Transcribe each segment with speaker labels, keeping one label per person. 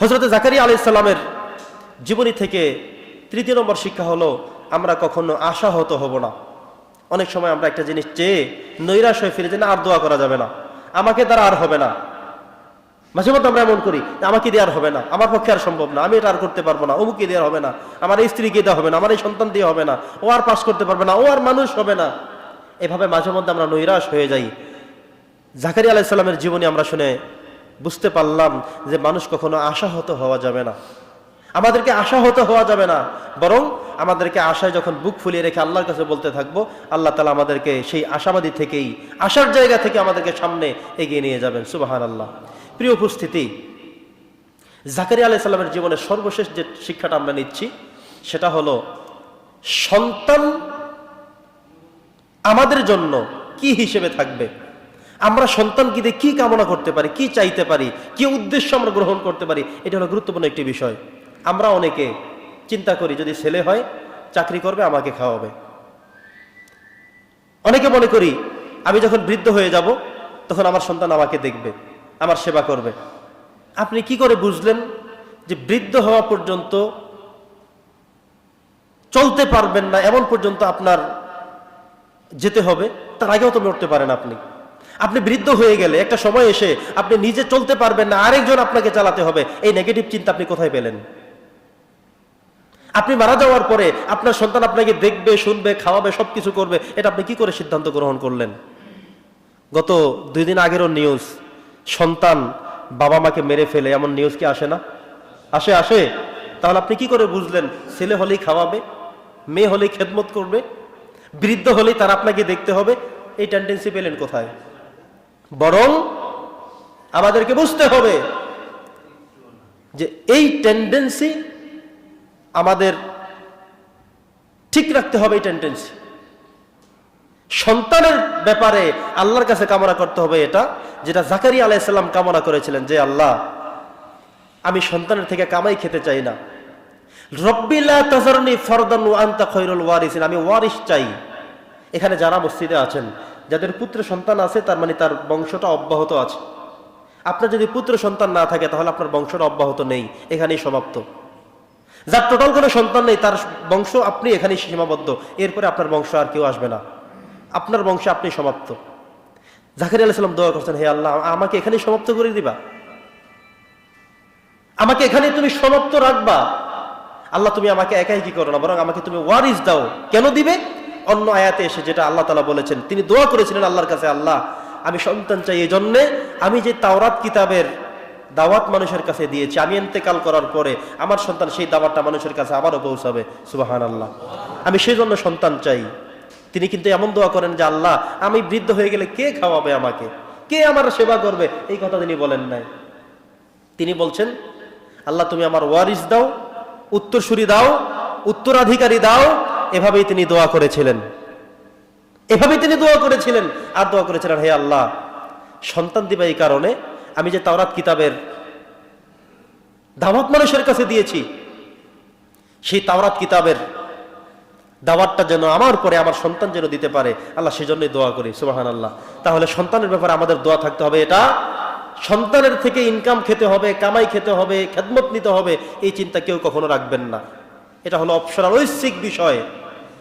Speaker 1: হজরতে জাকারিয়া আলাইসাল্লামের জীবনী থেকে তৃতীয় নম্বর শিক্ষা হলো, আমরা কখনো আশাহত হব না। অনেক সময় আমরা একটা জিনিস চেয়ে নৈরাশ হয়ে ফিরে যে, না, আর দোয়া করা যাবে না। আমাকে দ্বারা আর হবে না। মাঝে মধ্যে আমরা এমন করি আমাকে দিয়ে আর হবে না। আমার পক্ষে আর সম্ভব না। আমি এটা আর করতে পারব না। অমুকে দিয়ে আর হবে না। আমার এই স্ত্রীকে দেওয়া হবে না। আমার এই সন্তান দিয়ে হবে না। ও আর পাস করতে পারবে না। ও আর মানুষ হবে না। এভাবে মাঝে মধ্যে আমরা নৈরাশ হয়ে যাই। জাকারি আলাইসাল্লামের জীবনী আমরা শুনে বুঝতে পারলাম যে মানুষ কখনো আশাহত হওয়া যাবে না। আমাদেরকে আশাহত হওয়া যাবে না, বরং আমাদেরকে আশায় যখন বুক ফুলিয়ে রেখে আল্লাহর কাছে বলতে থাকব, আল্লাহ তালা আমাদেরকে সেই আশাবাদী থেকেই, আশার জায়গা থেকে আমাদেরকে সামনে এগিয়ে নিয়ে যাবেন সুবাহান আল্লাহ প্রিয় উপস্থিতি, জাকারিয়া আলাই সাল্লামের জীবনের সর্বশেষ যে শিক্ষাটা আমরা নিচ্ছি, সেটা হলো সন্তান আমাদের জন্য কি হিসেবে থাকবে? আমরা সন্তানকে দিয়ে কি কামনা করতে পারি, কি চাইতে পারি, কি উদ্দেশ্য আমরা গ্রহণ করতে পারি, এটা হলো গুরুত্বপূর্ণ একটি বিষয়। আমরা অনেকে চিন্তা করি, যদি ছেলে হয়, চাকরি করবে, আমাকে খাওয়াবে। অনেকে মনে করি, আমি যখন বৃদ্ধ হয়ে যাব, তখন আমার সন্তান আমাকে দেখবে, আমার সেবা করবে। আপনি কি করে বুঝলেন যে বৃদ্ধ হওয়া পর্যন্ত চলতে পারবেন না, এমন পর্যন্ত আপনার যেতে হবে, তার আগেও তো মরতে পারেন আপনি। আপনি বৃদ্ধ হয়ে গেলে, একটা সময় এসে আপনি নিজে চলতে পারবেন না, আরেকজন আপনাকে চালাতে হবে। এই নেগেটিভ চিন্তা আপনি কোথায় পেলেন? আপনি মারা যাওয়ার পরে আপনার সন্তান আপনাকে দেখবে, শুনবে, খাওয়াবে, সবকিছু করবে, এটা আপনি কি করে সিদ্ধান্ত গ্রহণ করলেন? গত দুই দিন আগেরও নিউজ সন্তান বাবা মাকে মেরে ফেলে, এমন নিউজ কি আসে না? আসে আসে। তাহলে আপনি কি করে বুঝলেন? ছেলে হলেই খাওয়াবে, মেয়ে হলেই খেদমত করবে, বৃদ্ধ হলেই তার আপনাকে দেখতে হবে, এই টেন্ডেন্সি পেলেন কোথায়? বরং আমাদেরকে বুঝতে হবে যে এই টেন্ডেন্সি আমাদের ঠিক রাখতে হবে এই টেন্ডেন্সি সন্তানের ব্যাপারে আল্লাহর কাছে কামনা করতে হবে এটা, যেটা জাকারিয়া আলাইসাল্লাম কামনা করেছিলেন যে, আল্লাহ, আমি সন্তানের থেকে কামাই খেতে চাই না। রব্বিল্লা আমি ওয়ারিস চাই। এখানে যারা মসজিদে আছেন যাদের পুত্র সন্তান আছে, তার মানে তার বংশটা অব্যাহত আছে। আপনার যদি পুত্র সন্তান না থাকে, তাহলে আপনার বংশটা অব্যাহত নেই। এখানেই সমাপ্ত। যার টোটাল কোনো সন্তান নেই, তার বংশ আপনি এখানেই সীমাবদ্ধ। এরপরে আপনার বংশ আর কেউ আসবে না। আপনার বংশে আপনি সমাপ্ত। জাকারি আলাইসাল্লাম দোয়া করছেন, হে আল্লাহ, আমাকে এখানেই সমাপ্ত করে দিবা। আমাকে এখানে তুমি সমাপ্ত রাখবা। আল্লাহ, তুমি আমাকে একাই কি করো না? বরং আমাকে তুমি ওয়ারিস দাও। কেন দিবে? অন্য আয়াতে এসে যেটা আল্লাহ তালা বলেছেন, তিনি দোয়া করেছিলেন আল্লাহর কাছে, আল্লাহ, আমি সন্তান চাই এই জন্যে আমি যে তাওরাত কিতাবের দাওয়াত মানুষের কাছে দিয়েছি, আমি এন্তেকাল করার পরে আমার সন্তান সেই দাওয়াতটা মানুষের কাছে আবারও পৌঁছাবে। সুবাহান আল্লাহ আমি সেই জন্য সন্তান চাই। তিনি কিন্তু এমন দোয়া করেন যে, আল্লাহ, আমি বৃদ্ধ হয়ে গেলে কে খাওয়াবে আমাকে? কে আমার সেবা করবে? এই কথা তিনি বলেন নাই। তিনি বলছেন, আল্লাহ, তুমি আমার ওয়ারিস দাও, উত্তরসূরি দাও, উত্তরাধিকারী দাও এভাবেই তিনি দোয়া করেছিলেন। এভাবেই তিনি দোয়া করেছিলেন। আর দোয়া করেছিলেন, হে আল্লাহ, সন্তান দিবা এই কারণে আমি যে তাওরাত কিতাবের দাওয়াত মানুষের কাছে দিয়েছি, সেই তাওরাত কিতাবের দাওয়াতটা যেন আমার পরে আমার সন্তান যেন দিতে পারে, আল্লাহ সেজন্যই দোয়া করি সুবাহান আল্লাহ তাহলে সন্তানের ব্যাপারে আমাদের দোয়া থাকতে হবে, এটা সন্তানের থেকে ইনকাম খেতে হবে, কামাই খেতে হবে, খেদমত নিতে হবে, এই চিন্তা কেউ কখনো রাখবেন না। এটা হলো অপসরার ঐশ্বিক বিষয়।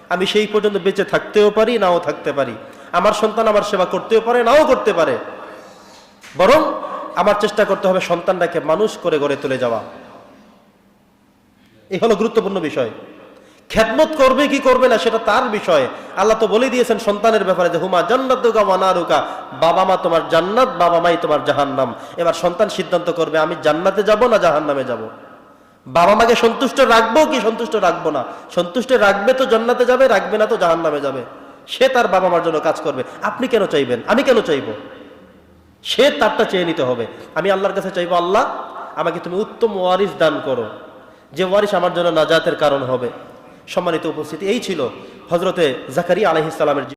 Speaker 1: আমি সেই পর্যন্ত বেঁচে থাকতেও পারি, নাও থাকতে পারি। আমার সন্তান আমার সেবা করতেও পারে, নাও করতে পারে। বরং আমার চেষ্টা করতে হবে সন্তানটাকে মানুষ করে গড়ে তুলে যাওয়া। এই হলো গুরুত্বপূর্ণ বিষয়। খেদমত করবে কি করবে না সেটা তার বিষয়। আল্লাহ তো বলে দিয়েছেন সন্তানের ব্যাপারে যে, হুমা জান্নাতুকা ওয়ানারুকা বাবা মা তোমার জান্নাত, বাবা মাই তোমার জাহান্নাম। এবার সন্তান সিদ্ধান্ত করবে, আমি জান্নাতে যাব না জাহান্নামে যাব? বাবা মাকে সন্তুষ্ট রাখব কি সন্তুষ্ট রাখব না? সন্তুষ্ট রাখবে তো জান্নাতে যাবে, রাখবে না তো জাহান্নামে যাবে। সে তার বাবা মার জন্য কাজ করবে। আপনি কেন চাইবেন? আমি কেন চাইব? সে তারটা চেয়ে নিতে হবে। আমি আল্লাহর কাছে চাইব, আল্লাহ, আমাকে তুমি উত্তম ওয়ারিস দান করো। যে ওয়ারিস আমার জন্য নাজাতের কারণ হবে। সম্মানিত উপস্থিতি, এই ছিল হজরতে জাকারিয়া আলহিসামের